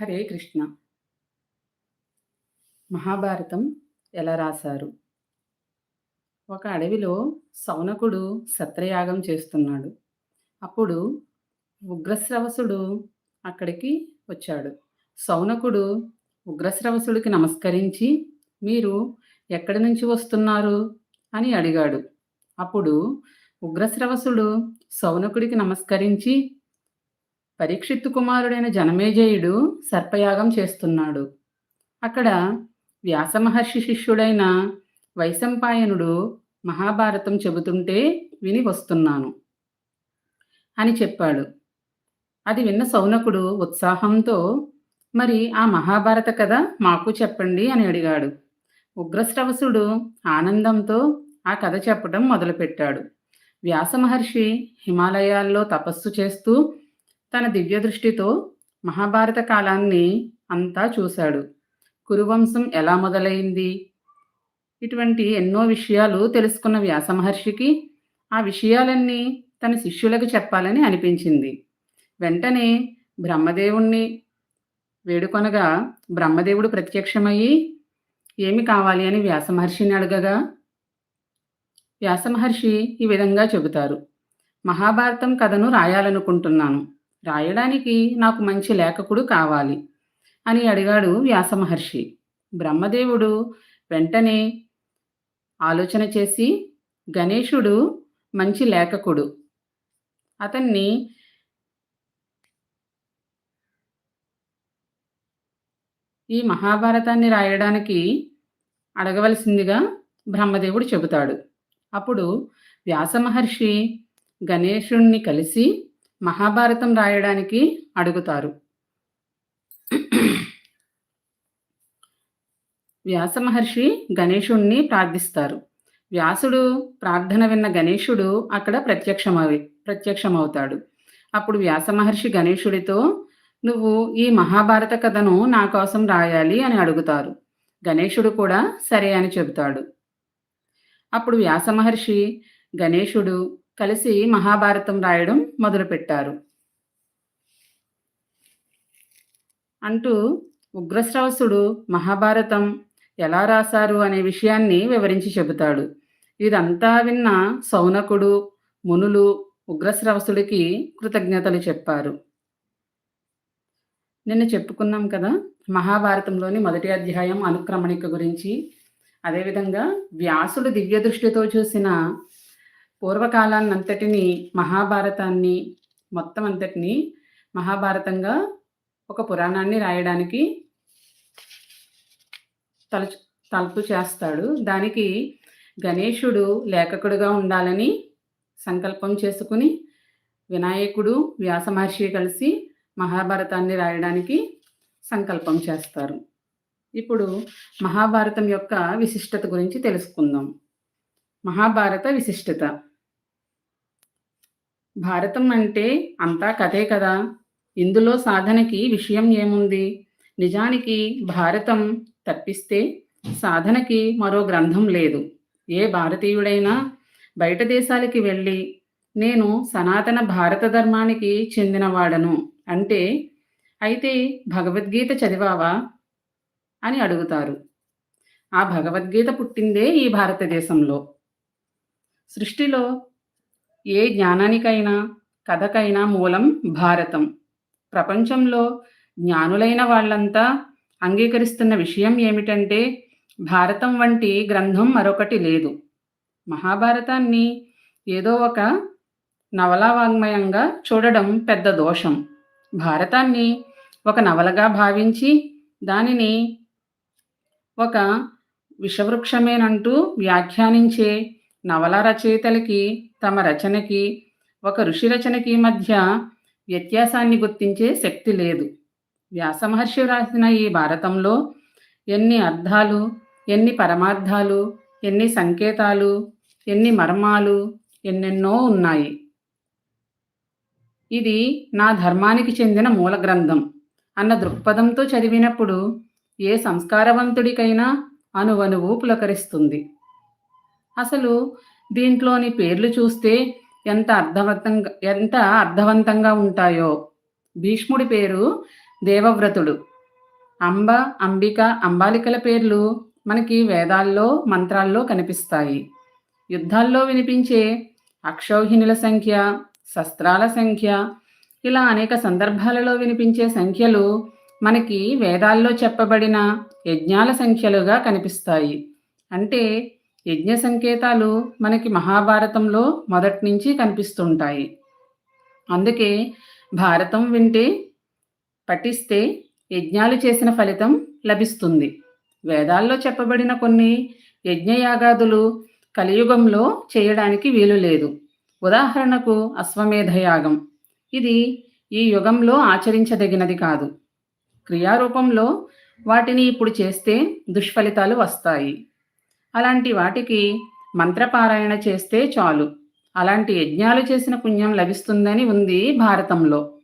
హరే కృష్ణ. మహాభారతం ఎలా రాశారు? ఒక అడవిలో సౌనకుడు సత్రయాగం చేస్తున్నాడు. అప్పుడు ఉగ్రశ్రవసుడు అక్కడికి వచ్చాడు. సౌనకుడు ఉగ్రశ్రవసుడికి నమస్కరించి మీరు ఎక్కడి నుంచి వస్తున్నారు? అని అడిగాడు. అప్పుడు ఉగ్రశ్రవసుడు సౌనకుడికి నమస్కరించి పరీక్షిత్తు కుమారుడైన జనమేజయుడు సర్పయాగం చేస్తున్నాడు. అక్కడ వ్యాసమహర్షి శిష్యుడైన వైశంపాయనుడు మహాభారతం చెబుతుంటే విని వస్తున్నాను. అని చెప్పాడు. అది విన్న సౌనకుడు ఉత్సాహంతో మరి ఆ మహాభారత కథ మాకు చెప్పండి అని అడిగాడు. ఉగ్రశ్రవసుడు ఆనందంతో ఆ కథ చెప్పడం మొదలుపెట్టాడు. వ్యాసమహర్షి హిమాలయాల్లో తపస్సు చేస్తూ తన దివ్య దృష్టితో మహాభారత కాలాన్ని అంతా చూశాడు. కురువంశం ఎలా మొదలైంది? ఇటువంటి ఎన్నో విషయాలు తెలుసుకున్న వ్యాసమహర్షికి ఆ విషయాలన్నీ తన శిష్యులకు చెప్పాలని అనిపించింది. వెంటనే బ్రహ్మదేవుణ్ణి వేడుకొనగా బ్రహ్మదేవుడు ప్రత్యక్షమయ్యి ఏమి కావాలి? అని వ్యాసమహర్షిని అడగగా వ్యాసమహర్షి ఈ విధంగా చెబుతారు. మహాభారతం కథను రాయాలనుకుంటున్నాను. రాయడానికి నాకు మంచి లేఖకుడు కావాలి అని అడిగాడు వ్యాసమహర్షి బ్రహ్మదేవుడు వెంటనే ఆలోచన చేసి గణేశుడు మంచి లేఖకుడు. అతన్ని ఈ మహాభారతాన్ని రాయడానికి అడగవలసిందిగా బ్రహ్మదేవుడు చెబుతాడు. అప్పుడు వ్యాసమహర్షి గణేశుణ్ణి కలిసి మహాభారతం రాయడానికి అడుగుతారు. వ్యాస మహర్షి గణేశుణ్ణి ప్రార్థిస్తారు. వ్యాసుడు ప్రార్థన విన్న గణేశుడు అక్కడ ప్రత్యక్షమవి ప్రత్యక్షమవుతాడు. అప్పుడు వ్యాస మహర్షి గణేశుడితో నువ్వు ఈ మహాభారత కథను నా కోసం రాయాలి అని అడుగుతారు. గణేశుడు కూడా సరే అని చెబుతాడు. అప్పుడు వ్యాస మహర్షి గణేశుడు కలిసి మహాభారతం రాయడం మొదలుపెట్టారు. అంటూ ఉగ్రశ్రవసుడు మహాభారతం ఎలా రాశారు అనే విషయాన్ని వివరించి చెబుతాడు. ఇదంతా విన్న సౌనకుడు మునులు ఉగ్రశ్రవసుడికి కృతజ్ఞతలు చెప్పారు. నిన్న చెప్పుకున్నాం కదా మహాభారతంలోని మొదటి అధ్యాయం అనుక్రమణిక గురించి. అదేవిధంగా వ్యాసుడు దివ్య దృష్టితో చూసిన పూర్వకాలాన్నంతటిని మహాభారతాన్ని మొత్తం అంతటిని మహాభారతంగా ఒక పురాణాన్ని రాయడానికి తలుచు తలుపు చేస్తాడు. దానికి గణేశుడు లేఖకుడుగా ఉండాలని సంకల్పం చేసుకుని వినాయకుడు వ్యాస మహర్షి కలిసి మహాభారతాన్ని రాయడానికి సంకల్పం చేస్తారు. ఇప్పుడు మహాభారతం యొక్క విశిష్టత గురించి తెలుసుకుందాం. మహాభారత విశిష్టత. భారతం అంటే అంతా కథే కదా. ఇందులో సాధనకి విషయం ఏముంది? నిజానికి భారతం తప్పిస్తే సాధనకి మరో గ్రంథం లేదు. ఏ భారతీయుడైనా బయట దేశాలకి వెళ్ళి నేను సనాతన భారత ధర్మానికి చెందినవాడను అంటే అయితే భగవద్గీత చదివావా? అని అడుగుతారు. ఆ భగవద్గీత పుట్టిందే ఈ భారతదేశంలో. సృష్టిలో ఏ జ్ఞానానికైనా కథకైనా మూలం భారతం. ప్రపంచంలో జ్ఞానులైన వాళ్ళంతా అంగీకరిస్తున్న విషయం ఏమిటంటే భారతం వంటి గ్రంథం మరొకటి లేదు. మహాభారతాన్ని ఏదో ఒక నవలా వాంగ్మయంగా చూడడం పెద్ద దోషం. భారతాన్ని ఒక నవలగా భావించి దానిని ఒక విషవృక్షమేనంటూ వ్యాఖ్యానించే నవల రచయితలకి తమ రచనకి ఒక ఋషి రచనకి మధ్య వ్యత్యాసాన్ని గుర్తించే శక్తి లేదు. వ్యాసమహర్షి రాసిన ఈ భారతంలో ఎన్ని అర్థాలు ఎన్ని పరమార్థాలు ఎన్ని సంకేతాలు ఎన్ని మర్మాలు ఎన్నెన్నో ఉన్నాయి. ఇది నా ధర్మానికి చెందిన మూల గ్రంథం అన్న దృక్పథంతో చదివినప్పుడు ఏ సంస్కారవంతుడికైనా అనువనువు పులకరిస్తుంది. అసలు దీంట్లోని పేర్లు చూస్తే ఎంత అర్థవంతంగా ఎంత అర్థవంతంగా ఉంటాయో. భీష్ముడి పేరు దేవవ్రతుడు. అంబ అంబిక అంబాలికల పేర్లు మనకి వేదాల్లో మంత్రాల్లో కనిపిస్తాయి. యుద్ధాల్లో వినిపించే అక్షౌహిణుల సంఖ్య శస్త్రాల సంఖ్య ఇలా అనేక సందర్భాలలో వినిపించే సంఖ్యలు మనకి వేదాల్లో చెప్పబడిన యజ్ఞాల సంఖ్యలుగా కనిపిస్తాయి. అంటే యజ్ఞ సంకేతాలు మనకి మహాభారతంలో మొదటి నుంచి కనిపిస్తుంటాయి. అందుకే భారతం వింటే పఠిస్తే యజ్ఞాలు చేసిన ఫలితం లభిస్తుంది. వేదాల్లో చెప్పబడిన కొన్ని యజ్ఞయాగాదులు కలియుగంలో చేయడానికి వీలు లేదు. ఉదాహరణకు అశ్వమేధయాగం ఇది ఈ యుగంలో ఆచరించదగినది కాదు. క్రియారూపంలో వాటిని ఇప్పుడు చేస్తే దుష్ఫలితాలు వస్తాయి. అలాంటి వాటికి మంత్రపారాయణ చేస్తే చాలు. అలాంటి యజ్ఞాలు చేసిన పుణ్యం లభిస్తుందని ఉంది భారతంలో.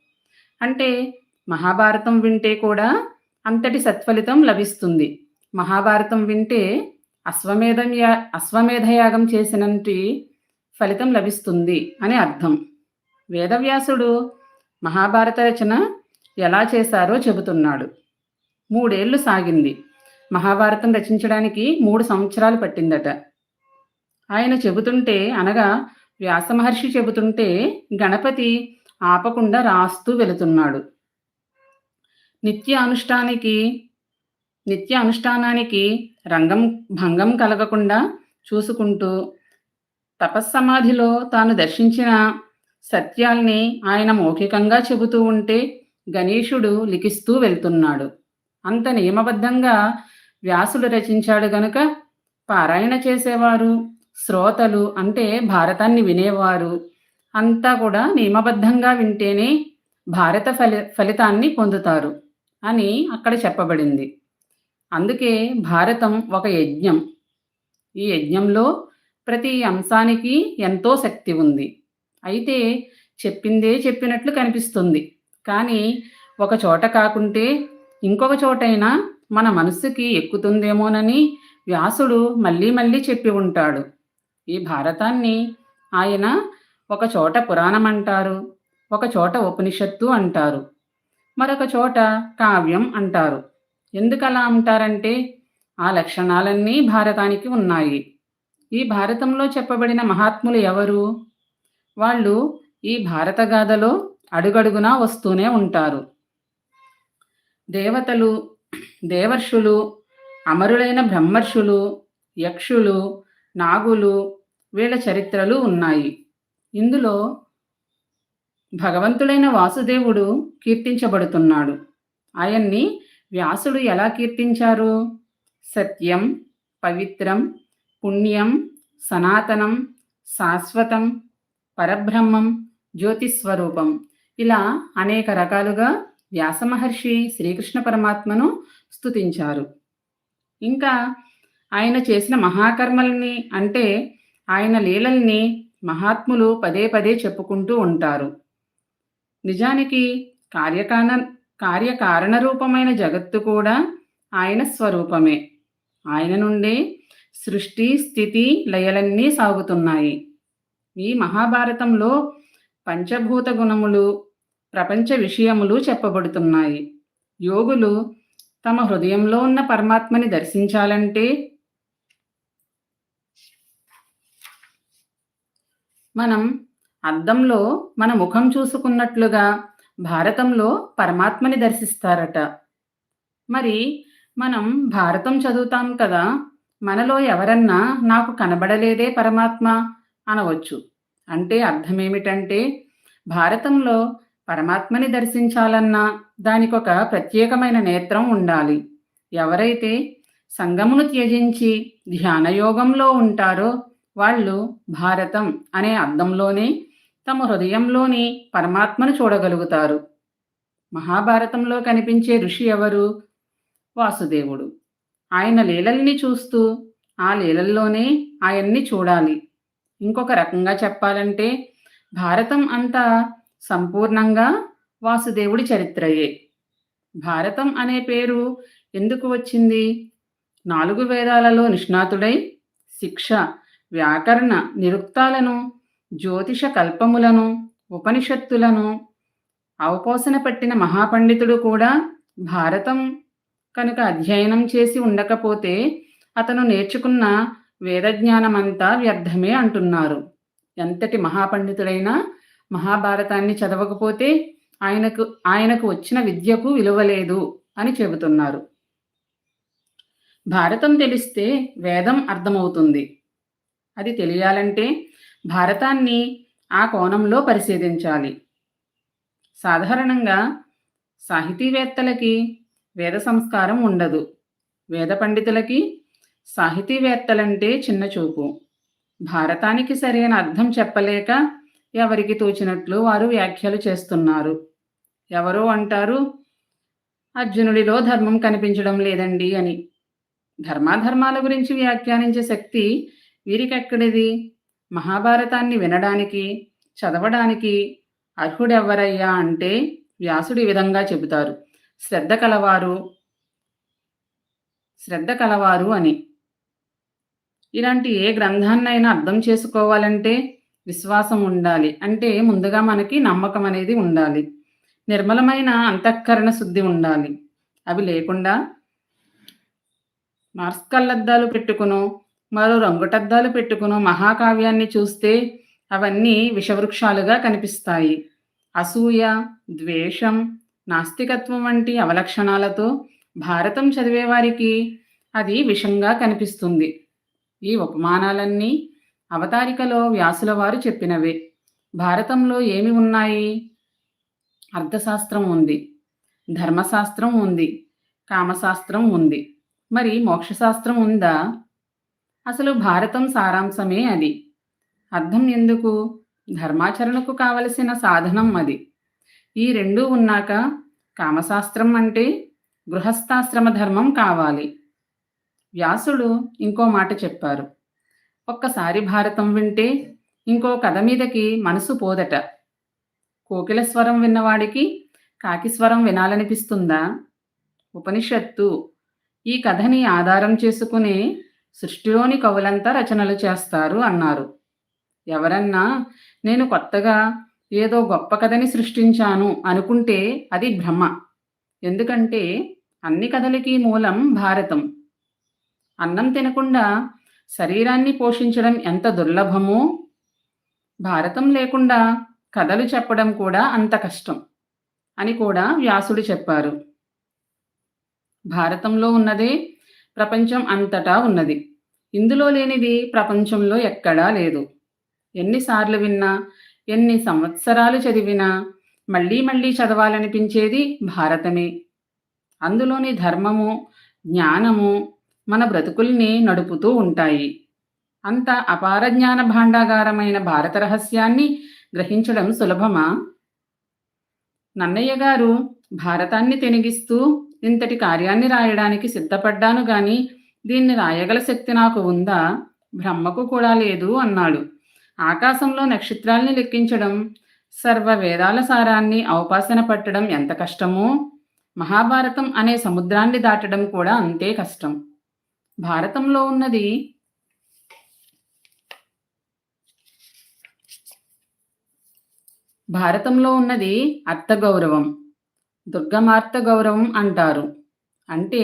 అంటే మహాభారతం వింటే కూడా అంతటి సత్ఫలితం లభిస్తుంది. మహాభారతం వింటే అశ్వమేధం యా అశ్వమేధయాగం చేసినంటి ఫలితం లభిస్తుంది అని అర్థం. వేదవ్యాసుడు మహాభారత రచన ఎలా చేశారో చెబుతున్నాడు. మూడేళ్ళు సాగింది. మహాభారతం రచించడానికి మూడు సంవత్సరాలు పట్టిందట. ఆయన చెబుతుంటే అనగా వ్యాసమహర్షి చెబుతుంటే గణపతి ఆపకుండా రాస్తూ వెళుతున్నాడు. నిత్య అనుష్ఠానికి నిత్య అనుష్ఠానానికి రంగం భంగం కలగకుండా చూసుకుంటూ తపస్సమాధిలో తాను దర్శించిన సత్యాల్ని ఆయన మౌఖికంగా చెబుతూ ఉంటే గణేశుడు లిఖిస్తూ వెళ్తున్నాడు. అంత నియమబద్ధంగా వ్యాసులు రచించాడు గనుక పారాయణ చేసేవారు శ్రోతలు అంటే భారతాన్ని వినేవారు. అంతా కూడా నియమబద్ధంగా వింటేనే భారత ఫలి ఫలితాన్ని పొందుతారు అని అక్కడ చెప్పబడింది. అందుకే భారతం ఒక యజ్ఞం. ఈ యజ్ఞంలో ప్రతి అంశానికి ఎంతో శక్తి ఉంది. అయితే చెప్పిందే చెప్పినట్లు కనిపిస్తుంది. కానీ ఒక చోట కాకుంటే ఇంకొక చోటైనా మన మనస్సుకి ఎక్కుతుందేమోనని వ్యాసుడు మళ్ళీ మళ్ళీ చెప్పి ఉంటాడు. ఈ భారతాన్ని ఆయన ఒక చోట పురాణం అంటారు ఒక చోట ఉపనిషత్తు అంటారు మరొక చోట కావ్యం అంటారు. ఎందుకు అలా అంటారంటే ఆ లక్షణాలన్నీ భారతానికి ఉన్నాయి. ఈ భారతంలో చెప్పబడిన మహాత్ములు ఎవరు? వాళ్ళు ఈ భారతగాథలో అడుగడుగునా వస్తూనే ఉంటారు. దేవతలు దేవర్షులు అమరులైన బ్రహ్మర్షులు యక్షులు నాగులు వీళ్ళ చరిత్రలు ఉన్నాయి. ఇందులో భగవంతుడైన వాసుదేవుడు కీర్తించబడుతున్నాడు. ఆయన్ని వ్యాసుడు ఎలా కీర్తించారు? సత్యం పవిత్రం పుణ్యం సనాతనం శాశ్వతం పరబ్రహ్మం జ్యోతిస్వరూపం ఇలా అనేక రకాలుగా వ్యాసమహర్షి శ్రీకృష్ణ పరమాత్మను స్తుతించారు. ఇంకా ఆయన చేసిన మహాకర్మల్ని అంటే ఆయన లీలల్ని మహాత్ములు పదే పదే చెప్పుకుంటూ ఉంటారు. నిజానికి కార్యకారణ కార్యకారణ రూపమైన జగత్తు కూడా ఆయన స్వరూపమే. ఆయన నుండే సృష్టి స్థితి లయలన్నీ సాగుతున్నాయి. ఈ మహాభారతంలో పంచభూత గుణములు ప్రపంచ విషయములు చెప్పబడుతున్నాయి. యోగులు తమ హృదయంలో ఉన్న పరమాత్మని దర్శించాలంటే మనం అద్దంలో మన ముఖం చూసుకున్నట్లుగా భారతంలో పరమాత్మని దర్శిస్తారట. మరి మనం భారతం చదువుతాం కదా మనలో ఎవరన్నా నాకు కనబడలేదే పరమాత్మ అనవచ్చు. అంటే అర్థమేమిటంటే భారతంలో పరమాత్మని దర్శించాలన్నా దానికి ఒక ప్రత్యేకమైన నేత్రం ఉండాలి. ఎవరైతే సంగమును త్యజించి ధ్యానయోగంలో ఉంటారో వాళ్ళు భారతం అనే అర్థంలోనే తమ హృదయంలోని పరమాత్మను చూడగలుగుతారు. మహాభారతంలో కనిపించే ఋషి ఎవరు? వాసుదేవుడు. ఆయన లీలల్ని చూస్తూ ఆ లీలల్లోనే ఆయన్ని చూడాలి. ఇంకొక రకంగా చెప్పాలంటే భారతం అంతా సంపూర్ణంగా వాసుదేవుడి చరిత్రయే. భారతం అనే పేరు ఎందుకు వచ్చింది? నాలుగు వేదాలలో నిష్ణాతుడై శిక్ష వ్యాకరణ నిరుక్తాలను జ్యోతిష కల్పములను ఉపనిషత్తులను అవపోసన పట్టిన మహాపండితుడు కూడా భారతం కనుక అధ్యయనం చేసి ఉండకపోతే అతను నేర్చుకున్న వేదజ్ఞానమంతా వ్యర్థమే అంటున్నారు. ఎంతటి మహాపండితుడైనా మహాభారతాన్ని చదవకపోతే ఆయనకు ఆయనకు వచ్చిన విద్యకు విలువలేదు అని చెబుతున్నారు. భారతం తెలిస్తే వేదం అర్థమవుతుంది. అది తెలియాలంటే భారతాన్ని ఆ కోణంలో పరిశీలించాలి. సాధారణంగా సాహితీవేత్తలకి వేద సంస్కారం ఉండదు. వేద పండితులకి సాహితీవేత్తలంటే చిన్న చూపు. భారతానికి సరైన అర్థం చెప్పలేక ఎవరికి తోచినట్లు వారు వ్యాఖ్యలు చేస్తున్నారు. ఎవరో అంటారు అర్జునుడిలో ధర్మం కనిపించడం లేదండి అని. ధర్మాధర్మాల గురించి వ్యాఖ్యానించే శక్తి వీరికెక్కడిది? మహాభారతాన్ని వినడానికి చదవడానికి అర్హుడెవ్వరయ్యా అంటే వ్యాసుడి విధంగా చెబుతారు. శ్రద్ధ కలవారు శ్రద్ధ కలవారు అని. ఇలాంటి ఏ గ్రంథాన్నైనా అర్థం చేసుకోవాలంటే విశ్వాసం ఉండాలి. అంటే ముందుగా మనకి నమ్మకం అనేది ఉండాలి. నిర్మలమైన అంతఃకరణ శుద్ధి ఉండాలి. అవి లేకుండా మార్స్ కళ్ళద్దాలు పెట్టుకును మరో రంగుటద్దాలు పెట్టుకును మహాకావ్యాన్ని చూస్తే అవన్నీ విషవృక్షాలుగా కనిపిస్తాయి. అసూయ ద్వేషం నాస్తికత్వం వంటి అవలక్షణాలతో భారతం చదివేవారికి అది విషంగా కనిపిస్తుంది. ఈ ఉపమానాలన్నీ అవతారికలో వ్యాసుల వారు చెప్పినవే. భారతంలో ఏమి ఉన్నాయి? అర్థశాస్త్రం ఉంది. ధర్మశాస్త్రం ఉంది. కామశాస్త్రం ఉంది. మరి మోక్షశాస్త్రం ఉందా? అసలు భారతం సారాంశమే అది. అర్థం ఎందుకు? ధర్మాచరణకు కావలసిన సాధనం అది. ఈ రెండూ ఉన్నాక కామశాస్త్రం అంటే గృహస్థాశ్రమ ధర్మం కావాలి. వ్యాసుడు ఇంకో మాట చెప్పారు. ఒక్కసారి భారతం వింటే ఇంకో కథ మీదకి మనసు పోదట. కోకిల స్వరం విన్నవాడికి కాకి స్వరం వినాలనిపిస్తుందా? ఉపనిషత్తు. ఈ కథని ఆధారం చేసుకునే సృష్టిలోని కవులంతా రచనలు చేస్తారు అన్నారు. ఎవరన్నా నేను కొత్తగా ఏదో గొప్ప కథని సృష్టించాను అనుకుంటే అది భ్రమ. ఎందుకంటే అన్ని కథలకి మూలం భారతం. అన్నం తినకుండా శరీరాన్ని పోషించడం ఎంత దుర్లభమో? భారతం లేకుండా కథలు చెప్పడం కూడా అంత కష్టం అని కూడా వ్యాసుడు చెప్పారు. భారతంలో ఉన్నదే ప్రపంచం అంతటా ఉన్నది. ఇందులో లేనిది ప్రపంచంలో ఎక్కడా లేదు. ఎన్నిసార్లు విన్నా ఎన్ని సంవత్సరాలు చదివినా మళ్ళీ మళ్ళీ చదవాలనిపించేది భారతమే. అందులోని ధర్మము జ్ఞానము మన బ్రతుకుల్ని నడుపుతూ ఉంటాయి. అంత అపార జ్ఞాన భాండాగారమైన భారత రహస్యాన్ని గ్రహించడం సులభమా? నన్నయ్య గారు భారతాన్ని తెనిగిస్తూ ఇంతటి కార్యాన్ని రాయడానికి సిద్ధపడ్డాను గాని దీన్ని రాయగల శక్తి నాకు ఉందా? బ్రహ్మకు కూడా లేదు అన్నాడు. ఆకాశంలో నక్షత్రాల్ని లెక్కించడం సర్వ వేదాల సారాన్ని ఔపాసన పట్టడం ఎంత కష్టమో? మహాభారతం అనే సముద్రాన్ని దాటడం కూడా అంతే కష్టం. భారతంలో ఉన్నది భారతంలో ఉన్నది అత్త గౌరవం దుర్గమార్త గౌరవం అంటారు. అంటే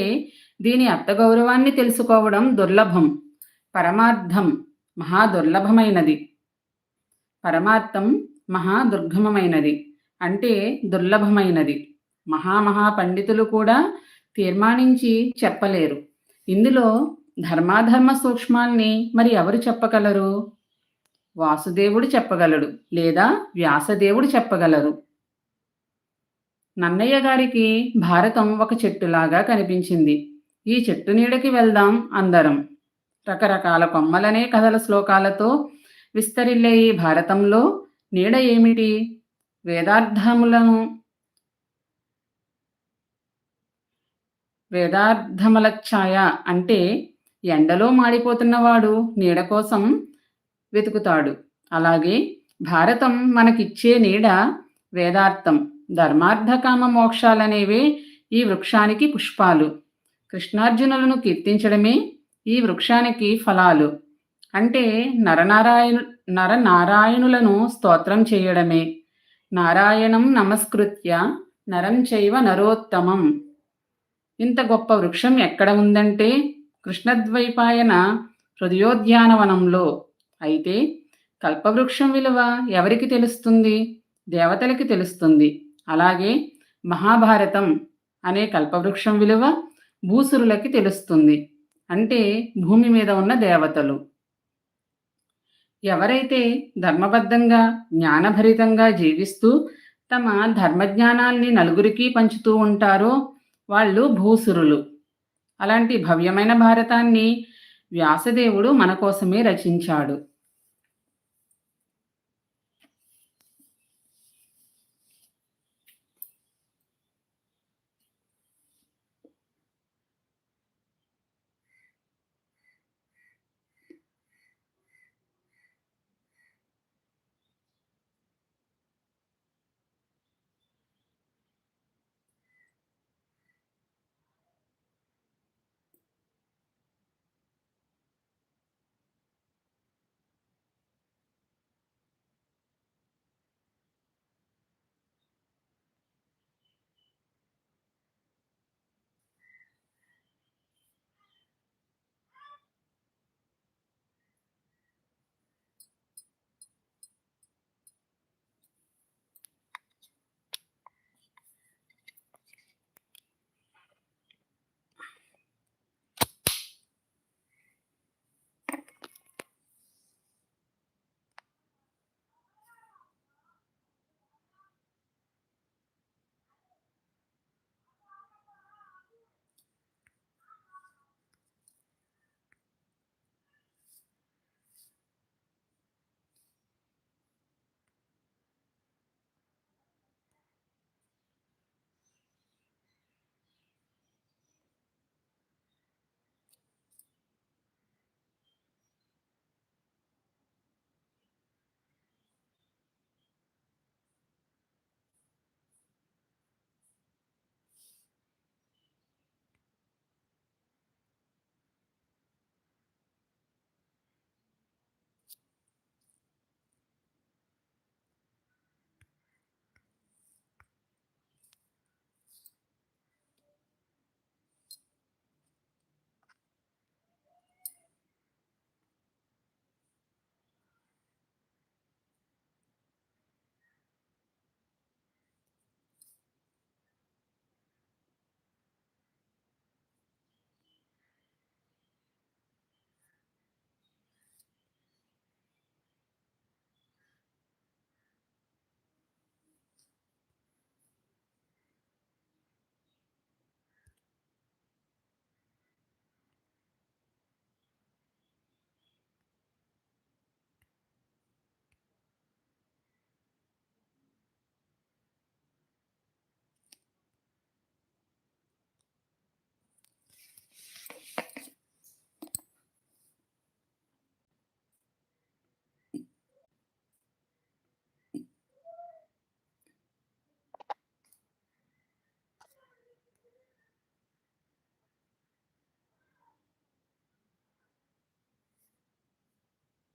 దీని అత్త గౌరవాన్ని తెలుసుకోవడం దుర్లభం పరమార్థం మహా దుర్లభమైనది పరమార్థం మహా దుర్గమమైనది అంటే దుర్లభమైనది. మహామహా పండితులు కూడా తీర్మానించి చెప్పలేరు. ఇందులో ధర్మాధర్మ సూక్ష్మాల్ని మరి ఎవరు చెప్పగలరు? వాసుదేవుడు చెప్పగలడు లేదా వ్యాసదేవుడు చెప్పగలరు? నన్నయ్య గారికి భారతం ఒక చెట్టులాగా కనిపించింది. ఈ చెట్టు నీడకి వెళ్దాం అందరం. రకరకాల కొమ్మలనే కథల శ్లోకాలతో విస్తరిల్లే ఈ భారతంలో నీడ ఏమిటి? వేదార్థములను వేదార్థమలఛాయ అంటే ఎండలో మాడిపోతున్నవాడు నీడ కోసం వెతుకుతాడు. అలాగే భారతం మనకిచ్చే నీడ వేదార్థం. ధర్మార్థకామ మోక్షాలనేవే ఈ వృక్షానికి పుష్పాలు. కృష్ణార్జునులను కీర్తించడమే ఈ వృక్షానికి ఫలాలు. అంటే నరనారాయణు నరనారాయణులను స్తోత్రం చేయడమే. నారాయణం నమస్కృత్య నరం చైవ నరోత్తమం. ఇంత గొప్ప వృక్షం ఎక్కడ ఉందంటే కృష్ణద్వైపాయన హృదయోద్యానవనంలో. అయితే కల్పవృక్షం విలువ ఎవరికి తెలుస్తుంది? దేవతలకి తెలుస్తుంది. అలాగే మహాభారతం అనే కల్పవృక్షం విలువ భూసురులకి తెలుస్తుంది. అంటే భూమి మీద ఉన్న దేవతలు. ఎవరైతే ధర్మబద్ధంగా జ్ఞానభరితంగా జీవిస్తూ తమ ధర్మజ్ఞానాల్ని నలుగురికి పంచుతూ ఉంటారో వాళ్ళు భూసురులు. అలాంటి భవ్యమైన భారతాన్ని వ్యాసదేవుడు మన కోసమే రచించాడు.